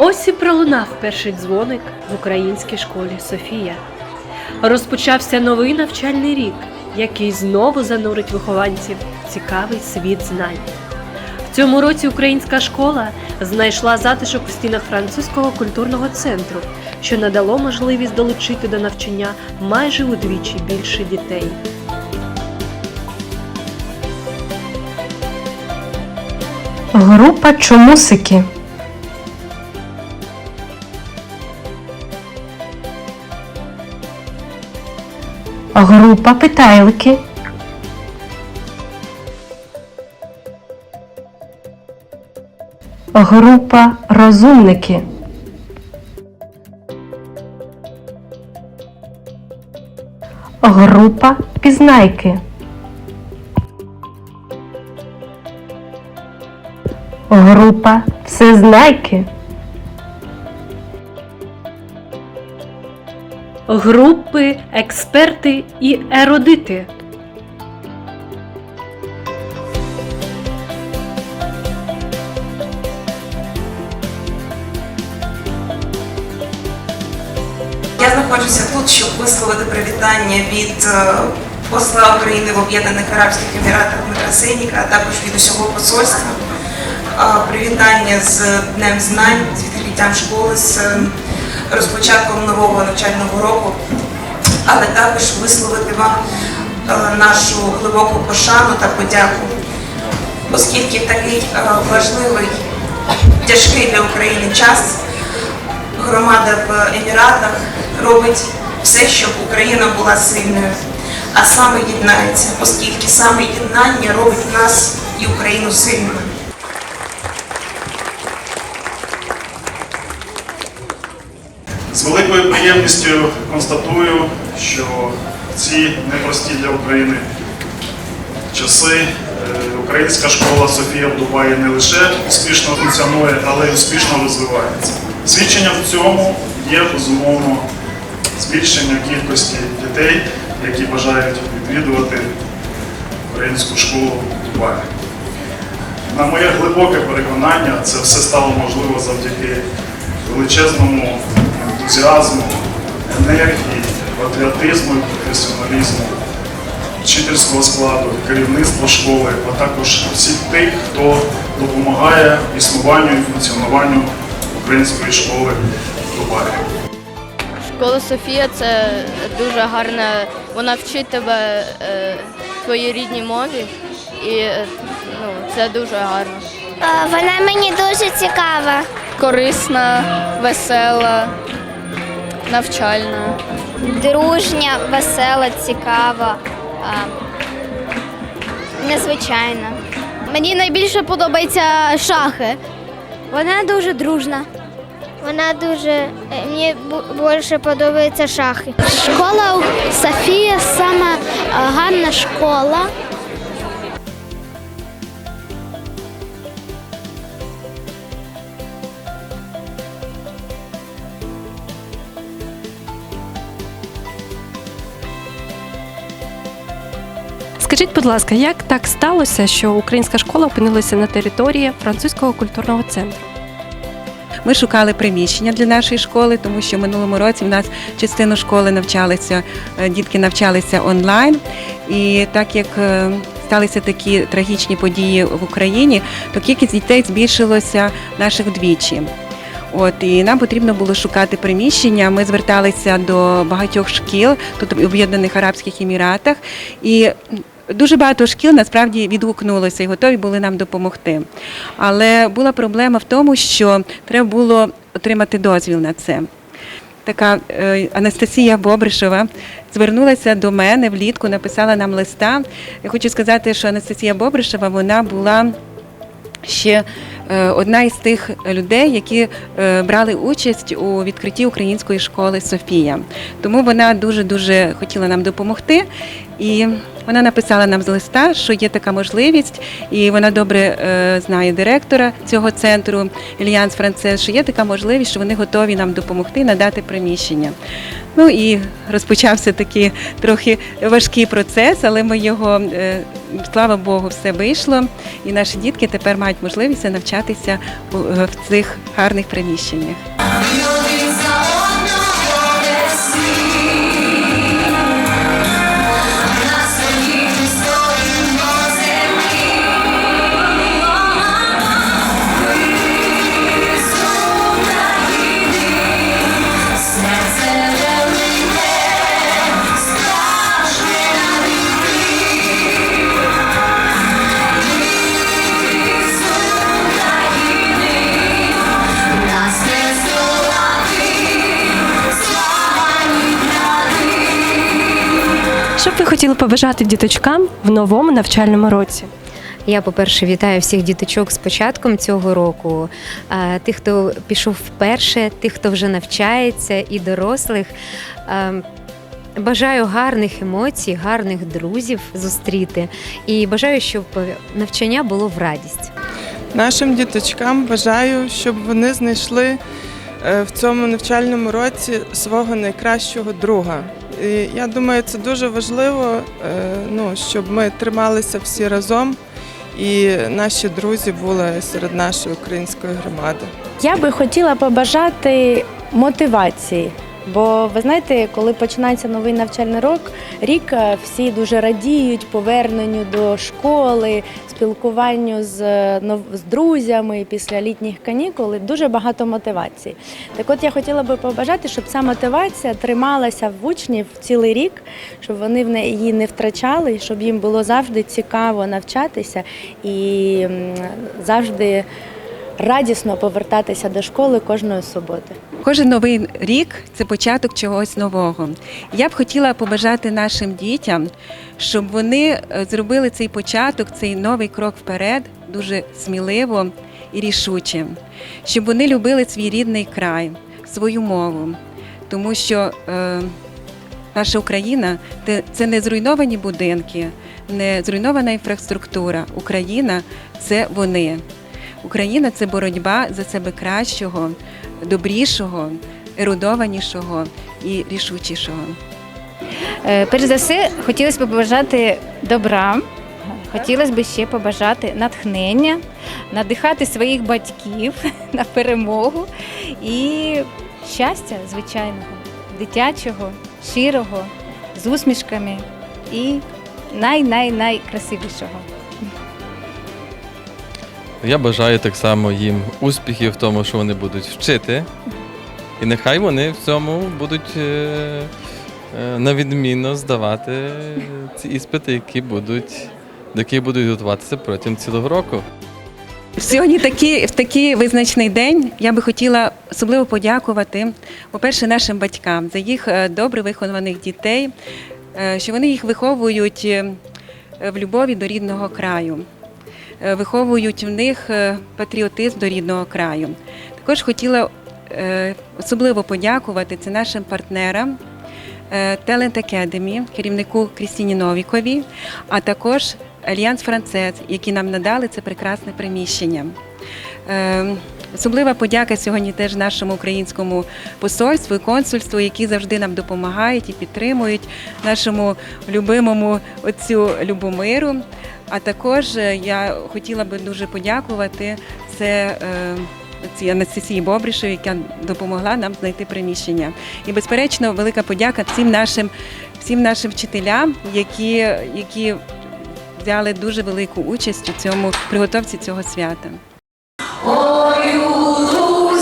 Ось і пролунав перший дзвоник в українській школі Софія. Розпочався новий навчальний рік, який знову занурить вихованців в цікавий світ знань. В цьому році українська школа знайшла затишок в стінах французького культурного центру, що надало можливість долучити до навчання майже удвічі більше дітей. Група чомусики. Група питайлики. Група розумники. Група пізнайки. Група всезнайки. Групи, експерти і ерудити. Я знаходжуся тут, щоб висловити привітання від е, посла України в Об'єднаних Арабських Еміратах Дмитра Сейніка, а також від усього посольства. Е, Привітання з Днем знань, з відкриттям школи, з е, розпочатком нового навчального року, але також висловити вам е, нашу глибоку пошану та подяку, оскільки в такий е, важливий, тяжкий для України час громада в Еміратах робить все, щоб Україна була сильною, а саме єднається, оскільки саме єднання робить нас і Україну сильною. З великою приємністю констатую, що ці непрості для України часи е, українська школа Софія в Дубаї не лише успішно функціонує, але й успішно розвивається. Свідченням в цьому є безумовно збільшення кількості дітей, які бажають відвідувати українську школу в Дубаї. На моє глибоке переконання, це все стало можливо завдяки величезному ентузіазму, енергії, патріотизму і професіоналізму вчительського складу, керівництва школи, а також всіх тих, хто допомагає існуванню і функціонуванню української школи в Дубаї. Школа Софія це дуже гарна. Вона вчить тебе е, твоїй рідній мові, і е, ну, це дуже гарно. Е, Вона мені дуже цікава. Корисна, весела, навчальна. Дружня, весела, цікава, незвичайна. Мені найбільше подобаються шахи. Вона дуже дружна. Вона дуже е, мені більше подобаються шахи. Школа Софія саме е, гарна школа. Скажіть, будь ласка, як так сталося, що українська школа опинилася на території французького культурного центру? Ми шукали приміщення для нашої школи, тому що в минулому році в нас частину школи навчалися, е, дітки навчалися онлайн. І так як е, сталися такі трагічні події в Україні, то кількість дітей збільшилося наших вдвічі. От і нам потрібно було шукати приміщення. Ми зверталися до багатьох шкіл тут в Об'єднаних Арабських Еміратах, і дуже багато шкіл насправді відгукнулося і готові були нам допомогти. Але була проблема в тому, що треба було отримати дозвіл на це. Така е, Анастасія Бобришева звернулася до мене влітку, написала нам листа. Я хочу сказати, що Анастасія Бобришева вона була ще е, одна із тих людей, які е, брали участь у відкритті української школи Софія. Тому вона дуже дуже хотіла нам допомогти. І вона написала нам з листа, що є така можливість, і вона добре е, знає директора цього центру Ільянс Францес, що є така можливість, що вони готові нам допомогти надати приміщення. Ну і розпочався такий трохи важкий процес, але ми його, е, слава Богу, все вийшло. І наші дітки тепер мають можливість навчатися е, в цих гарних приміщеннях. Хотіли побажати діточкам в новому навчальному році? Я, по-перше, вітаю всіх діточок з початком цього року. Тих, хто пішов вперше, тих, хто вже навчається, і дорослих. Бажаю гарних емоцій, гарних друзів зустріти і бажаю, щоб навчання було в радість. Нашим діточкам бажаю, щоб вони знайшли е, в цьому навчальному році свого найкращого друга. Я думаю, це дуже важливо, е, ну, щоб ми трималися всі разом і наші друзі були серед нашої української громади. Я би хотіла побажати мотивації. Бо ви знаєте, коли починається новий навчальний рок, рік е, всі дуже радіють поверненню до школи, спілкуванню з, е, з друзями після літніх канікул. і Дуже багато мотивації. Так от я хотіла би побажати, щоб ця мотивація трималася в учнів цілий рік, щоб вони в неї не втрачали, щоб їм було завжди цікаво навчатися і завжди радісно повертатися до школи кожної суботи. Кожен новий рік це початок чогось нового. Я б хотіла побажати нашим дітям, щоб вони е, зробили цей початок, цей новий крок вперед дуже сміливо і рішуче, щоб вони любили свій рідний край, свою мову, тому що е, наша Україна це не зруйновані будинки, не зруйнована інфраструктура. Україна це вони. Україна це боротьба за себе кращого, добрішого, ерудованішого і рішучішого. Е, Перш за все, хотілося б побажати добра. Хотілося б ще побажати натхнення, надихати своїх батьків на перемогу і щастя, звичайного, дитячого, щирого, з усмішками і най-най-найкрасивішого. Я бажаю так само їм успіхів в тому, що вони будуть вчити. І нехай вони в цьому будуть е, е, на відмінно здавати ці іспити, які будуть, до яких будуть готуватися протягом цілого року. Сьогодні такі, в такий визначний день я би хотіла особливо подякувати, по-перше, нашим батькам за їх е, добре вихованих дітей, що вони їх виховують в любові до рідного краю, виховують в них е, патріотизм до рідного краю. Також хотіла е, особливо подякувати це нашим партнерам. е, Talent Academy, керівнику Крістіні Новікові, а також Альянс Францез, які нам надали це прекрасне приміщення. Е, Особлива подяка сьогодні теж нашому українському посольству і консульству, які завжди нам допомагають і підтримують нашому любимому отцю Любомиру. А також е, я хотіла би дуже подякувати це. е, Цій Анастасії Бобрішеві, яка допомогла нам знайти приміщення. І, безперечно, велика подяка всім нашим, всім нашим вчителям, які, які взяли дуже велику участь у цьому приготовці цього свята. Ой, у